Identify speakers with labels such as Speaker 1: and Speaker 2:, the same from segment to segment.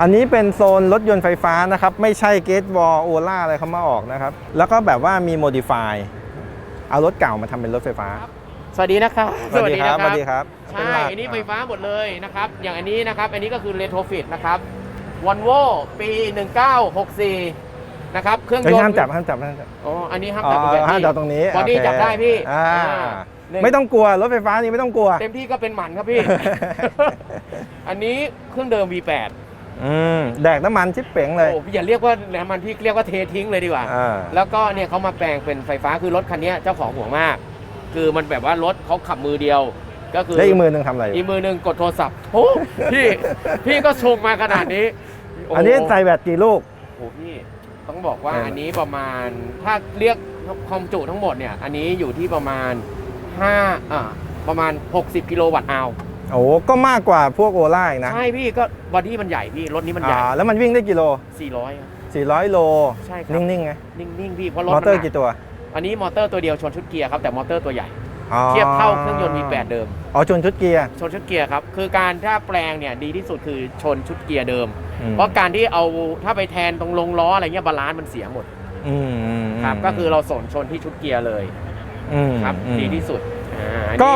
Speaker 1: อันนี้เป็นโซนรถยนต์ไฟฟ้านะครับ ไม่ใช่เกตวอลโอล่าอะไรเขามาออกนะครับ แล้วก็แบบว่ามีโมดิฟายเอารถเก่ามาทำเป็นรถไฟฟ้า
Speaker 2: สวัสดีนะครับ
Speaker 1: สวัสดีครับ
Speaker 2: ใช่ อันนี้ไฟฟ้าหมดเลยนะครับ อย่างอันนี้นะครับ อันนี้ก็คือเรโทรฟิตนะครับวอลโวปี 1964 นะครับ เครื่อง
Speaker 1: เฮ้ย
Speaker 2: ยนต์
Speaker 1: ห้ามจับห้ามจับห้ามจับ
Speaker 2: อ๋อ อันนี้ห้าม
Speaker 1: อ๋อ
Speaker 2: จับแบบ
Speaker 1: ห้าม
Speaker 2: นี้
Speaker 1: จับตรงนี้
Speaker 2: บอดี้
Speaker 1: โเค
Speaker 2: จับได้พี่
Speaker 1: อ่า
Speaker 2: หนึ่ง
Speaker 1: ไม่ต้องกลัว รถไฟฟ้านี้ไม่ต้องกลัว
Speaker 2: เต็มที่ก็เป็นหมันครับพี่ อันนี้เครื่องเดิม V8
Speaker 1: อืมแดกน้ำมันชิปเป๋งเลย
Speaker 2: โอ้พี่อย่าเรียกว่าน้ำมันพี่เรียกว่าเททิ้งเลยดีกว่า
Speaker 1: อ่า
Speaker 2: แล้วก็เนี่ยเขามาแปลงเป็นไฟฟ้าคือรถคันเนี้ยเจ้าของห่วงมาก คือมันแบบว่ารถเขาขับมือเดียว ก็คือ
Speaker 1: แล้วอีกมือหนึ่งทำอะไรอยู่
Speaker 2: อีกมือหนึ่งกดโทรศัพท์โอ้พี่ พี่ก็ชงมาขนาดนี้โอั
Speaker 1: นนี้ใส่แบตกี่ลูก
Speaker 2: โอ้พี่ ต้องบอกว่า
Speaker 1: เอออั
Speaker 2: อันนี้ประมาณ ถ้าเรียกความจุทั้งหมดเนี่ย อันนี้อยู่ที่ประมาณ5อ่าประมาณ 60 กิโลวัตต์อาว
Speaker 1: โอ้ก็มากกว่าพวกโอล่าอีกนะ
Speaker 2: ใช่พี่ก็บอดี้มันใหญ่พี่รถนี้มันใหญ่
Speaker 1: อ่าแล้วมันวิ่งได้กี่โล
Speaker 2: 400ครับ
Speaker 1: 400 โล
Speaker 2: ใช่ครับ
Speaker 1: นิ่งๆไง
Speaker 2: นิ่งๆพี่เพราะรถ
Speaker 1: มอ
Speaker 2: มัน
Speaker 1: เตอร์
Speaker 2: หนัก
Speaker 1: กี่ตัว
Speaker 2: อันนี้มอเตอร์ตัวเดียวชนชุดเกียร์ครับแต่มอเตอร์ตัวใหญ่
Speaker 1: อ๋อ
Speaker 2: เทียบเท่าเครื่องยนต์ V8 เดิม
Speaker 1: อ๋อชนชุดเกียร์
Speaker 2: ชนชุดเกียร์ครับ คือการถ้าแปลงเนี่ยดีที่สุดคือชนชุดเกียร์เดิม
Speaker 1: อืม
Speaker 2: เพราะการที่เอาถ้าไปแทนตรงลงล้ออะไรเงี้ยบาลานซ์มันเสียหมด
Speaker 1: อืมอืม
Speaker 2: ครับก็คือเราสนชนที่ชุดเกียร์เลย
Speaker 1: อืม
Speaker 2: ครับ
Speaker 1: อืม
Speaker 2: ดีที่สุดอ่าอันนี้
Speaker 1: ก็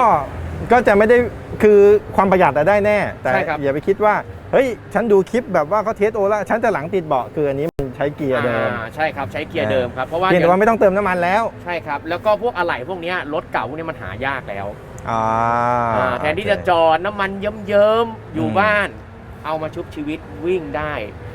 Speaker 1: ก็จะไม่ได้คือความประหยัดอะได้แน่ แต่
Speaker 2: ใช่ครับ
Speaker 1: อย่าไปคิดว่า เฮ้ย ฉันดูคลิปแบบว่าเขาเทสโอล่าฉันจะหลังติดเบาะคืออันนี้มันใช้เกียร์เดิม
Speaker 2: อ่าใช่ครับใช้เกียร์เดิมครับเพราะว่า
Speaker 1: เพียงแต่ว่าไม่ต้องเติมน้ำมันแล้ว
Speaker 2: ใช่ครับแล้วก็พวกอะไหล่พวกเนี้ยรถเก่าพวกเนี้ยมันหายากแล้ว
Speaker 1: อ่า
Speaker 2: อ่าแทนที่จะจอดน้ำมันเยิ้มๆอยู่
Speaker 1: อืม
Speaker 2: บ้าน เอามาชุบชีวิตวิ่งได้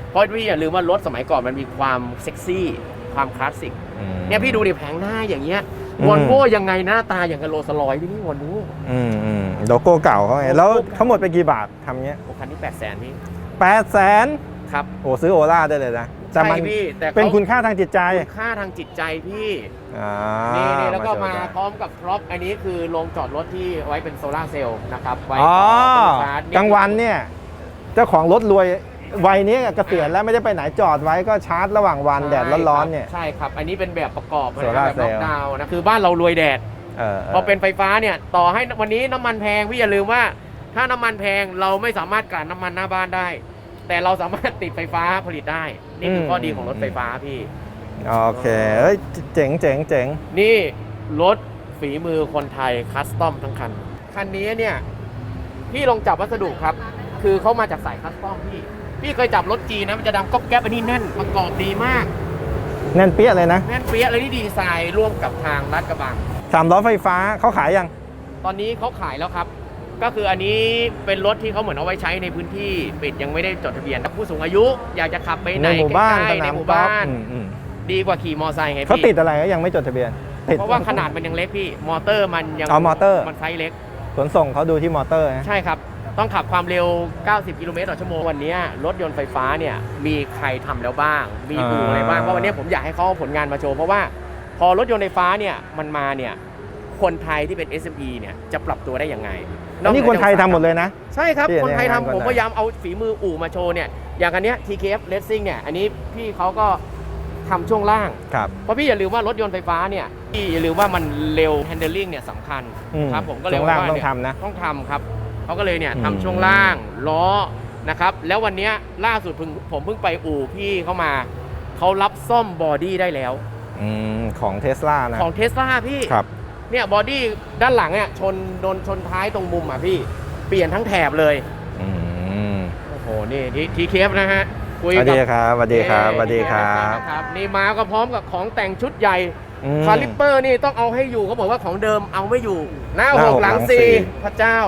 Speaker 2: เพราะพี่อย่าลืมว่ารถสมัยก่อนมันมีความเซ็กซี่ความคลาสสิก
Speaker 1: อืม
Speaker 2: เนี่ยพี่ดูดิแผงหน้าอย่างเงี้ย
Speaker 1: อืม
Speaker 2: วอลโวยังไงหน้าตาอย่างกับโรลสลอยพี่นี่วอลโว
Speaker 1: อืมอืมโลโก้เก่าเขาไงแล้วเขาหมดไปกี่บาททำเงี้ย
Speaker 2: โอ้คันนี้แปดแสนพี่
Speaker 1: แปดแสน
Speaker 2: ครับ
Speaker 1: โอ้ซื้อโอล่าได้เลยนะแต่
Speaker 2: ใช่
Speaker 1: มัน
Speaker 2: พี่แต่ขา
Speaker 1: เป็นคุณค่าทางจิตใจ
Speaker 2: คุณค่าทางจิตใจพี่
Speaker 1: อ่า
Speaker 2: นี่นี่แล้วก็
Speaker 1: โช
Speaker 2: มา
Speaker 1: ได้
Speaker 2: พร้อมกับพร็อพอันนี้คือโรงจอดรถที่ไว้เป็นโซลาร์เซลล์นะครับไว้
Speaker 1: อ๋อ
Speaker 2: ต่อตู้ชาร์จ
Speaker 1: กลางวันเนี่ย เจ้าของรถรวย วัยนี้เกษียณแล้วไม่ได้ไปไหนจอดไว้ก็ชาร์จระหว่างวันแดดร้อนๆเนี่ย
Speaker 2: ใช่ครับ อันนี้เป็นแบบประกอบนะ
Speaker 1: โซลาร์
Speaker 2: แบบล็อก
Speaker 1: เซลล์
Speaker 2: ดาวน์นะคือบ้านเรารวยแดด
Speaker 1: เออ
Speaker 2: พอเป็นไฟฟ้าเนี่ยต่อให้วันนี้น้ำมันแพงพี่อย่าลืมว่า ถ้าน้ำมันแพงเราไม่สามารถกลั่นน้ำมันหน้าบ้านได้ แต่เราสามารถติดไฟฟ้าผลิตได้ นี่คือข้อดีของรถไฟฟ้าพี่
Speaker 1: โอเคเอ้ยเจ๋งเจ๋งเจ๋ง
Speaker 2: นี่รถฝีมือคนไทยคัสตอมทั้งคัน คันนี้เนี่ย พี่ลองจับวัสดุครับ คือเขามาจากสายคัสตอมพี่ พี่เคยจับรถจีนนะมันจะดังก๊อบแก๊บอันนี้แน่นประกอบดีมาก
Speaker 1: แน่นเปี้ยเลยนะ
Speaker 2: แน่นเปี้ยเลยที่ดีไซน์ร่วมกับทางรัฐกระบัง
Speaker 1: สามล้อไฟฟ้าเขาขายยัง
Speaker 2: ตอนนี้เขาขายแล้วครับ ก็คืออันนี้เป็นรถที่เขาเหมือนเอาไว้ใช้ในพื้นที่ปิดยังไม่ได้จดทะเบียนผู้สูงอายุ อยากจะขับไปไห
Speaker 1: ใน
Speaker 2: น
Speaker 1: หมู่บ้าน
Speaker 2: ใก
Speaker 1: ส
Speaker 2: ล้ๆใน
Speaker 1: นาม
Speaker 2: หมู่
Speaker 1: กอล์ฟ
Speaker 2: บ้าน
Speaker 1: อืมอืม
Speaker 2: ดีกว่าขี่มอไซค์ไง
Speaker 1: เขา
Speaker 2: พี่
Speaker 1: ติดอะไรก็ยังไม่จดทะเบียนติด
Speaker 2: เพราะว่าขนาดมันยังเล็กพี่ มอเตอร์มันยัง
Speaker 1: เอามอเตอร์
Speaker 2: มันไซส์เล็ก
Speaker 1: ขนส่งเขาดูที่มอเตอร์นะ
Speaker 2: ใช่ครับ ต้องขับความเร็ว 90 กิโลเมตรต่อชั่วโมง วันนี้รถยนต์ไฟฟ้าเนี่ยมีใครทำแล้วบ้าง มีอู่อะไรบ้าง เพราะวันนี้ผมอยากให้เขาเอาผลงานมาโชว์ เพราะว่าพอรถยนต์ไฟฟ้าเนี่ยมันมาเนี่ยคนไทยที่เป็น SME เนี่ยจะปรับตัวได้ยังไง
Speaker 1: อันนี้คนไทยทำหมดเลยนะ
Speaker 2: ใช่ครับ
Speaker 1: ที่
Speaker 2: คนไทย
Speaker 1: เนี่ยงานคน
Speaker 2: ทำผม
Speaker 1: ไทย
Speaker 2: พยายามเอาฝีมืออู่มาโชว์เนี่ยอย่างอันเนี้ย TKF Racing เนี่ยอันนี้พี่เขาก็ทำช่วงล่าง
Speaker 1: ครับ
Speaker 2: เพราะพี่อย่าลืมว่ารถยนต์ไฟฟ้าเนี่ยพี่อย่าลืมว่ามันเร็ว handling เนี่ยสำคัญ
Speaker 1: อืม
Speaker 2: ครับผมก็เลย
Speaker 1: ช่วงล่าง
Speaker 2: ว่า
Speaker 1: ต้อง
Speaker 2: เนี่ย
Speaker 1: ทำนะ
Speaker 2: ต้องทำครับ เขาก็เลยเนี่ย
Speaker 1: อืม
Speaker 2: ทำช่วงล่างล้อนะครับ แล้ววันเนี้ยล่าสุดเพิ่งผมเพิ่งไปอู่พี่เข้ามา เขารับซ่อมบอดี้ได้แล้ว
Speaker 1: อืมของเทสลานะ
Speaker 2: ของเทสลาพี่
Speaker 1: ครับ
Speaker 2: เนี่ยบอดี้ด้านหลังเนี่ยชนโดนชนท้ายตรงมุมอะพี่เปลี่ยนทั้งแถบเลย
Speaker 1: อืม
Speaker 2: โอ้โหนี่ทีทีเคฟนะฮะคุย
Speaker 1: สวัส
Speaker 2: กั
Speaker 1: ดีครับสวัสดีครับสวัสดีครับ
Speaker 2: ครับนี่มาก็พร้อมกับของแต่งชุดใหญ่
Speaker 1: อืม
Speaker 2: คาลิปเปอร์นี่ต้องเอาให้อยู่เขาบอกว่าของเดิมเอาไม่อยู่ หน้า
Speaker 1: หน้า
Speaker 2: ห
Speaker 1: ห
Speaker 2: ก
Speaker 1: ก
Speaker 2: หลัง
Speaker 1: หลัง
Speaker 2: สี่
Speaker 1: สี่
Speaker 2: พระเจ้า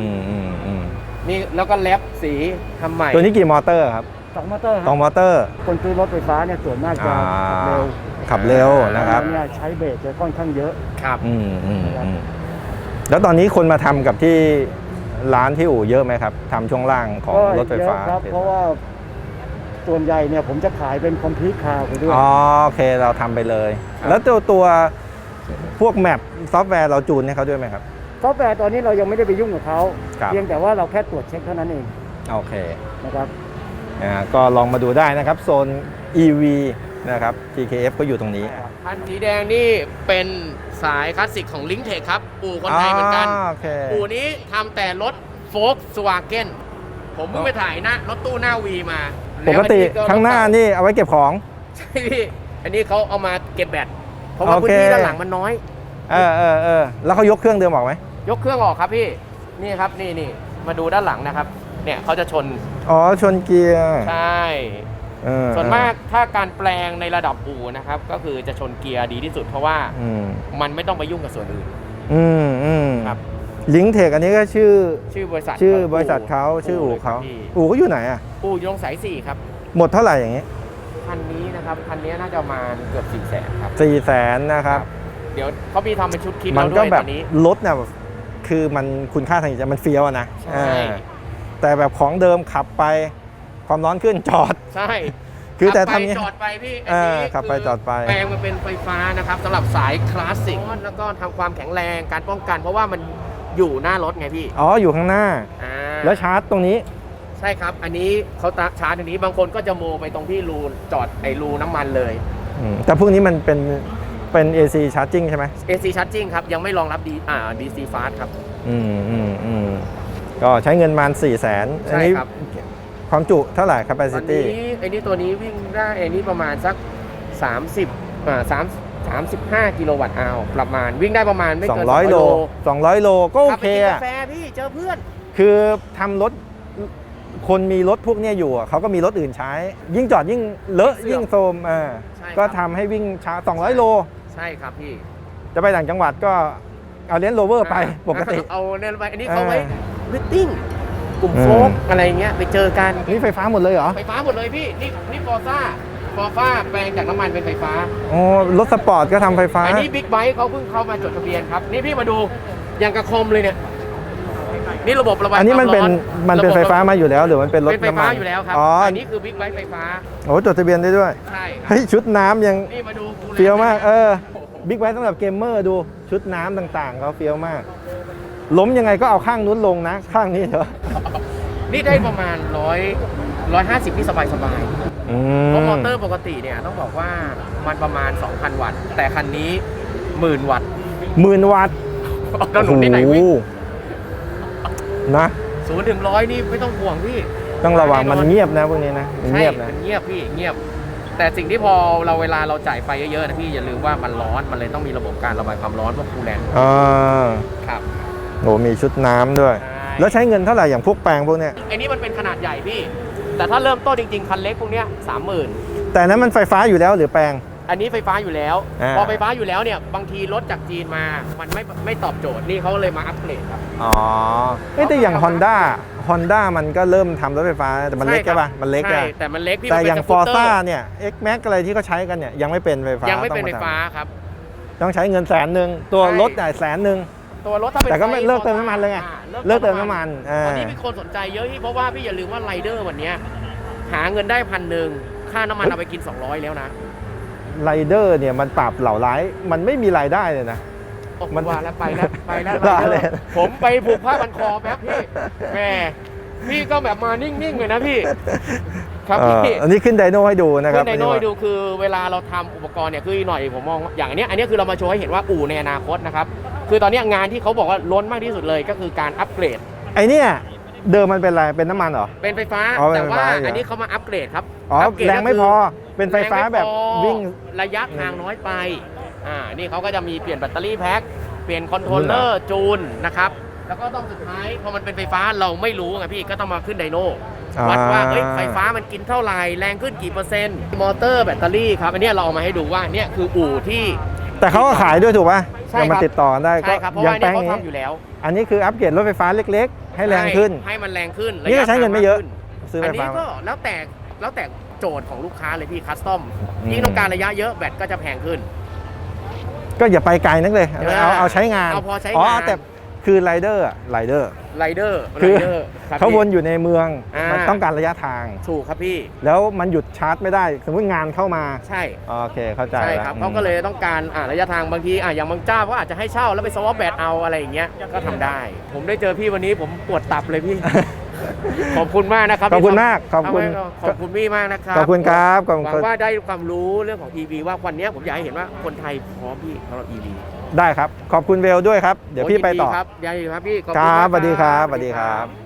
Speaker 1: อืมอืมอืม
Speaker 2: นี่แล้วก็แรปสีทำใหม่
Speaker 1: ตัวนี้กี่มอเตอร์ครับ
Speaker 3: สองมอเตอร์
Speaker 1: สองมอเตอร์
Speaker 3: คนซื้อรถไฟฟ้าเนี่ยส่วนมากจะ
Speaker 1: อ่า
Speaker 3: ขับเร็ว
Speaker 1: ขับเร็วนะครับ
Speaker 3: แล้วเนี่ยใช้เบรกจะค่อนข้างเยอะ
Speaker 2: ครับ
Speaker 1: อืมอืมอืมแล้วตอนนี้คนมาทำกับที่ร้านที่อู่เยอะไหมครับทำช่วงล่างของ
Speaker 3: ก็
Speaker 1: รถไฟ
Speaker 3: เย
Speaker 1: ฟ้า
Speaker 3: อะครับ เพราะว่าส่วนใหญ่เนี่ยผมจะขายเป็นคอมพิวคาร์ไปด้วย
Speaker 1: อ๋อโอเคเราทำไปเลยแล้วตัวตัวพวกแมปซอฟต์แวร์เราจูนให้เขาด้วยไหมครับ
Speaker 3: ซอฟต์แวร์ตอนนี้เรายังไม่ได้ไปยุ่งกับเขา
Speaker 1: ครับ
Speaker 3: เพียงแต่ว่าเราแค่ตรวจเช็คเท่านั้นเอง
Speaker 1: โอเค
Speaker 3: นะครับ
Speaker 1: นะฮะก็ลองมาดูได้นะครับ โซน EV นะครับ TKF ก็อยู่ตรงนี้
Speaker 2: คันสีแดงนี่เป็นสายคลาสสิกของลิงเทคครับ อู่คนไทยเหมือนกัน
Speaker 1: โอเค
Speaker 2: อู่นี้ทำแต่รถโฟกสวาเกนผมเพิ่งไปถ่ายหน้ารถตู้หน้าวีมา
Speaker 1: ปกติ
Speaker 2: แล้วอั
Speaker 1: ข้างหน้านี่เอาไว้เก็บของ
Speaker 2: ใช่พี่อันนี้เขาเอามาเก็บแบตเพราะว่า
Speaker 1: โอ
Speaker 2: พื้
Speaker 1: เค
Speaker 2: นที่ด้านหลังมันน้อย
Speaker 1: เออเออเออแล้วเขายกเครื่องเดิมออกไหม
Speaker 2: ยกเครื่องออกครับพี่ นี่ครับนี่นี่มาดูด้านหลังนะครับ เนี่ยเขาจะชน
Speaker 1: อ๋อชนเกียร์
Speaker 2: ใช่
Speaker 1: เออ
Speaker 2: ส่วนมากถ้าการแปลงในระดับอู่นะครับ ก็คือจะชนเกียร์ดีที่สุดเพราะว่า
Speaker 1: อืม
Speaker 2: มันไม่ต้องไปยุ่งกับส่วนอื่น
Speaker 1: อืมอืม
Speaker 2: ครับ
Speaker 1: ลิงเทคอันนี้ก็ชื่อ
Speaker 2: ชื่อบริษัท
Speaker 1: ชื่อบริษัทเขาชื่ออู่เขา
Speaker 2: ลยครับพี่
Speaker 1: อู่ก็อยู่ไหนอะ
Speaker 2: อู่อยตรงสายสี่ครับ
Speaker 1: หมดเท่าไหร่อย่างงี้
Speaker 2: คันนี้นะครับ คันนี้น่าจะประมาณเกือบสี่แสนครับ
Speaker 1: สี่แสนนะครับ
Speaker 2: เดี๋ยวเขามีทำเป็นชุดคิด
Speaker 1: มั
Speaker 2: แล้ว
Speaker 1: น
Speaker 2: ด้
Speaker 1: ก็
Speaker 2: วย
Speaker 1: แบ
Speaker 2: ต
Speaker 1: บ
Speaker 2: อนนี้
Speaker 1: รถเนี่ย คือมันคุณค่าทางจิตใจมันเฟี้ยวอะนะ
Speaker 2: ใช่
Speaker 1: อ่าแต่แบบของเดิมขับไปความร้อนขึ้นจอด
Speaker 2: ใช่
Speaker 1: คือแต่
Speaker 2: ขับ
Speaker 1: ทำ
Speaker 2: ไป
Speaker 1: เนี้ย
Speaker 2: จอดไปพี่
Speaker 1: เออ
Speaker 2: นี้
Speaker 1: ขับไป
Speaker 2: คื
Speaker 1: จอดไป
Speaker 2: แปลงมาเป็นไฟฟ้านะครับสำหรับสายคลาสสิกแล้วก็ทำความแข็งแรงการป้องกัน เพราะว่ามันอยู่หน้ารถไงพี่
Speaker 1: อ๋ออยู่ข้างหน้า
Speaker 2: อ่า
Speaker 1: แล้วชาร์จตรงนี้
Speaker 2: ใช่ครับ อันนี้เขาตะชาร์จอันนี้บางคนก็จะโมไปตรงที่รูจอดไอรูน้ำมันเลย
Speaker 1: อืมแต่พวกนี้มันเป็น เป็น AC charging ใช่ไหม
Speaker 2: AC charging ครับ ยังไม่รองรับดีอ่า DC fast ครับ
Speaker 1: อืมอืมอืมก็ใช้เงินประมาณ4 0 0 0 0นอั
Speaker 2: ใช่
Speaker 1: นี้
Speaker 2: ครับ
Speaker 1: ความจุเท่าไหร่
Speaker 2: ตอน
Speaker 1: capacity
Speaker 2: นี้ไอ้นี่ตัวนี้วิ่งได้ไอ้นี่ประมาณสัก 30อ่า3 35 กิโลวัตต์อาวประมาณวิ่งได้ประมาณไม่เกิน
Speaker 1: 200 โล 200 โลก็โอ
Speaker 2: ขับ
Speaker 1: เค
Speaker 2: ไปกิน
Speaker 1: อะ
Speaker 2: กาแฟพี่เจอเพื่อน
Speaker 1: คือทำรถคนมีรถพวกเนี้ยอยู่อะเขาก็มีรถอื่นใช้ ยิ่งจอดยิ่งเลอะ
Speaker 2: เสื่อม
Speaker 1: ยิ่งโทรมอ่า
Speaker 2: ใช่ครับ
Speaker 1: ก็ทำให้วิ่งช้า 200 โล
Speaker 2: ใช่ครับพี่
Speaker 1: จะไปต่างจังหวัดก็เอาเลนโรเวอร์ไปปกติ
Speaker 2: เอาเนี่ยไปอันนี้เขาไว้
Speaker 1: อ่า
Speaker 2: วิตติ้งกลุ่ม
Speaker 1: อืม
Speaker 2: โฟกอะไรเงี้ยไปเจอกัน
Speaker 1: นี่ไฟฟ้าหมดเลยเหรอ
Speaker 2: ไฟฟ้าหมดเลยพี่นี่นี่ฟอร์ซ่าฟอร์ซ่าแปลงจากน้ำมันเป็นไฟฟ้า
Speaker 1: อ๋อรถสปอร์ตก็ทำไฟฟ้า
Speaker 2: อันนี้บิ๊กไบค์เขาเพิ่งเข้ามาจดทะเบียนครับนี่พี่มาดูอย่างกระคมเลยเนี่ย นี่ระบบระบาย
Speaker 1: อันนี้มันเป็น
Speaker 2: ความร้
Speaker 1: มันเป็น
Speaker 2: ระบบ
Speaker 1: ไฟฟ้ามาอยู่แล้ว หรือมันเป็นรถ
Speaker 2: เป็นไฟ
Speaker 1: น้ำ
Speaker 2: ฟ้า
Speaker 1: มัน
Speaker 2: อยู่แล้วครับ
Speaker 1: อ๋อ
Speaker 2: อั
Speaker 1: อั
Speaker 2: นนี้คือบิ๊กไบค์ไฟฟ้า
Speaker 1: โอ้จดทะเบียนได้ด้วย
Speaker 2: ใช่ครับ
Speaker 1: เฮ้ยชุดน้ำยัง
Speaker 2: นี่มาดูกูแล
Speaker 1: เฟี้ยวมาก เออบิ๊กไบค์สำหรับเกมเมอร์ดูชุดน้ำต่างๆเขาเฟี้ยวมาก ล้มยังไงก็เอาข้างนู้นลงนะ ข้างนี้เถอะ
Speaker 2: นี่ได้ประมาณร้อยร้อยห้าสิบที่สบายสบายๆ
Speaker 1: อื
Speaker 2: เพราะมอเตอร์ปกติเนี่ยต้องบอกว่ามันประมาณ 2,000 วัตต์ แต่คันนี้หมื่นวัตต์
Speaker 1: หมื่นวัตต์
Speaker 2: ถนนที่ไหนวิ่ง
Speaker 1: โอ้โห นะ
Speaker 2: ศูนย์ถึงร้อยนี่ไม่ต้องห่วงพี่
Speaker 1: ต้องระวังมัน
Speaker 2: แน่นอน
Speaker 1: เงียบนะพวกนี้นะมัน
Speaker 2: ใช่
Speaker 1: เงียบนะ
Speaker 2: มันเงียบพี่เงียบ แต่สิ่งที่พอเราเวลาเราจ่ายไฟเยอะๆนะพี่อย่าลืมว่ามันร้อนมันเลยต้องมีระบบการระบายความร้อนพวกคูลแลนต์
Speaker 1: อ่า
Speaker 2: ครับ
Speaker 1: โหมีชุดน้ำด้วย
Speaker 2: ใช่
Speaker 1: แล้วใช้เงินเท่าไหร่อย่างพวกแปลงพวกเนี้ย
Speaker 2: ไอ้นี่มันเป็นขนาดใหญ่พี่ แต่ถ้าเริ่มต้นจริงๆคันเล็กพวกเนี้ยสามหมื่น
Speaker 1: แต่นั้นมันไฟฟ้าอยู่แล้วหรือแปลง
Speaker 2: อันนี้ไฟฟ้าอยู่แล้ว
Speaker 1: อ่า
Speaker 2: พอไฟฟ้าอยู่แล้วเนี่ยบางทีรถจากจีนมา มันไม่ไม่ตอบโจทย์นี่เขาเลยมาอัปเกรดครับ
Speaker 1: อ๋อเอ้ยแต่อย่าง Honda Honda มันก็เริ่มทำรถไฟฟ้าแต่มันเล็ก
Speaker 2: ใช่
Speaker 1: ใช่
Speaker 2: ครับ
Speaker 1: ป่ะมันเล็ก
Speaker 2: ใช่
Speaker 1: อะ
Speaker 2: แต่มันเล็กพี่
Speaker 1: แต่
Speaker 2: มัน
Speaker 1: อย่าง
Speaker 2: เป็นสกูตเตอ
Speaker 1: Forza
Speaker 2: ร์
Speaker 1: เนี่ย X Max อะไรที่เขาใช้กันเนี่ยยังไม่เป็นไฟฟ้า
Speaker 2: ยังไม่เป็น
Speaker 1: ต้
Speaker 2: ไฟ
Speaker 1: อทำ
Speaker 2: ฟ้าครับ
Speaker 1: ต้องใช้เงินแสนหนึ่งตัว
Speaker 2: ใช่
Speaker 1: รถจ่ายแสนหนึ่ง
Speaker 2: ตัวรถถ้าเป็น
Speaker 1: แต่ก็ไม่
Speaker 2: ฟ
Speaker 1: เลิกเติมน้ำมันเลยไง
Speaker 2: อ่า
Speaker 1: เลิกเติมน้ำมันอ่า
Speaker 2: ตอนนี้มีคนสนใจเยอะที่เพราะว่าพี่อย่าลืมว่าไรเดอร์วันเนี้ยหาเงินได้พันหนึ่งค่าน้ำมันเอาไปกิน 200 แล้วนะ
Speaker 1: ไรเดอร์เนี่ยมันปราบเหล่าร้าย มันไม่มีรายได้เลยนะ
Speaker 2: โอ้
Speaker 1: มัน
Speaker 2: ว่าแล้วไปแล้วไปแล้ว
Speaker 1: ว่า
Speaker 2: ไรเด
Speaker 1: เล
Speaker 2: อยร์ผมไปผูกผ้าพันคอแป๊บพี่แหม่พี่ก็แบบมานิ่งๆเลยนะพี่ ครับ
Speaker 1: เอ่อ
Speaker 2: พี่
Speaker 1: อันนี้ขึ้นไดโน่ให้ดูนะค
Speaker 2: ขึ้
Speaker 1: รับ
Speaker 2: นไดโน่ให้ดูคือเวลาเราทำอุปกรณ์เนี่ยคือหน่อยผมมองว่าอย่างอันเนี้ยอันเนี้ยคือเรามาโชว์ให้เห็นว่าอู่ในอนาคตนะครับคือตอนเนี้ยงานที่เขาบอกว่าล้นมากที่สุดเลยก็คือการอัปเกรด
Speaker 1: ไอเนี่ยเดิมมันเป็นอะไร เป็นน้ำมันเหรอ
Speaker 2: เป็นไฟฟ้า
Speaker 1: อ๋อเป็น
Speaker 2: แต่
Speaker 1: ไฟ
Speaker 2: ว่า
Speaker 1: ฟ้าอยู่
Speaker 2: อันนี้เขามาอัปเกรดครับ
Speaker 1: อ๋อ
Speaker 2: ปเกด
Speaker 1: แรงไม่
Speaker 2: ก็
Speaker 1: พ
Speaker 2: คือ
Speaker 1: เป็นไฟฟ้าแบบ
Speaker 2: แรงไม่พอ
Speaker 1: วิ่ง
Speaker 2: ระยะทางน้อยไป อ่า นี่เขาก็จะมีเปลี่ยนแบตเตอรี่แพ็ค เปลี่ยนคอนโทรลเลอร์จูนนะครับ แล้วก็ต้องสุดท้ายพอมันเป็นไฟฟ้าเราไม่รู้ไงพี่ ก็ต้องมาขึ้นไดโน่วัดว่าเอ้ยไฟฟ้ามันกินเท่าไหร่ แรงขึ้นกี่เปอร์เซ็นต์ มอเตอร์แบตเตอรี่ครับ อันเนี้ยเราเอามาให้ดูว่าเนี่ยคืออู่ที่
Speaker 1: แต่เขาก็ขายด้วยถูกป่ะ
Speaker 2: ใช่
Speaker 1: ยังมา
Speaker 2: ครับ
Speaker 1: ติดต่อได้ก็
Speaker 2: ใช่ครับ เพราะ
Speaker 1: ยั
Speaker 2: ว่าอันนี้
Speaker 1: แป้ง
Speaker 2: เขา
Speaker 1: นี้
Speaker 2: ทำอยู่แล้ว
Speaker 1: อันนี้คืออัปเกรดรถไฟฟ้าเล็ก ๆ ให้แรงขึ้น
Speaker 2: ให้มันแรงขึ้น
Speaker 1: นี่ก็ใช้เงินไม่เยอะ
Speaker 2: รย
Speaker 1: ซื้อ
Speaker 2: ทาง
Speaker 1: ไฟ
Speaker 2: มากขึ้นอัน
Speaker 1: ฟ้า
Speaker 2: นี้ก็แล้วแต่ แล้วแต่โจทย์ของลูกค้าเลยพี่คัสตอม
Speaker 1: อืม
Speaker 2: ยิ่งต้องการระยะเยอะแบตก็จะแพงขึ้น
Speaker 1: ก็อย่าไปไกลนักเลย
Speaker 2: เออ
Speaker 1: เอาเอาใช้งาน
Speaker 2: เอาพอใช้
Speaker 1: อ๋องา
Speaker 2: น
Speaker 1: แต่ คือไรเดอร์ไรเดอร์
Speaker 2: ไรเดอร์
Speaker 1: คือ
Speaker 2: ไรเดอร์ครับ
Speaker 1: เขา
Speaker 2: พี่
Speaker 1: วนอยู่ในเมือง
Speaker 2: อ่ามั
Speaker 1: มันต้องการระยะทาง
Speaker 2: ถูกครับพี่
Speaker 1: แล้วมันหยุดชาร์จไม่ได้ สมมติงานเข้ามา
Speaker 2: ใช่
Speaker 1: โอเคเข้าใจ
Speaker 2: ใช่
Speaker 1: แล้ว
Speaker 2: ครับ
Speaker 1: อืม
Speaker 2: เขาก็เลยต้องการอ่าระยะทางบางทีอะอย่างบางเจ้าก็อาจจะให้เช่าแล้วไปสวอปแบตเอาอะไรอย่างเงี้ยก็ทำได้ ผมได้เจอพี่วันนี้ผมปวดตับเลยพี่ ขอบคุณมากนะครับ
Speaker 1: ขอบคุณ
Speaker 2: ที่ทำ
Speaker 1: มากขอบคุณ
Speaker 2: ทำให้ขอบคุณพี่มากนะครับ
Speaker 1: ขอบคุณครับขอบ
Speaker 2: หวั
Speaker 1: คุ
Speaker 2: ง
Speaker 1: ณ
Speaker 2: ว่าได้ความรู้เรื่องของ EV ว่าวันเนี้ยผมอยากให้เห็นว่าคนไทยพร้อมพี่สำหรับ EV
Speaker 1: ได้ครับ ขอบคุณเวลด้วยครับ เดี๋ยวพี่ไปต่อ
Speaker 2: โยินครับยินดีครับพี่ขอบ
Speaker 1: ค
Speaker 2: คุณ
Speaker 1: รับ
Speaker 2: มาก
Speaker 1: สวัสดีครับสวัสดีครับ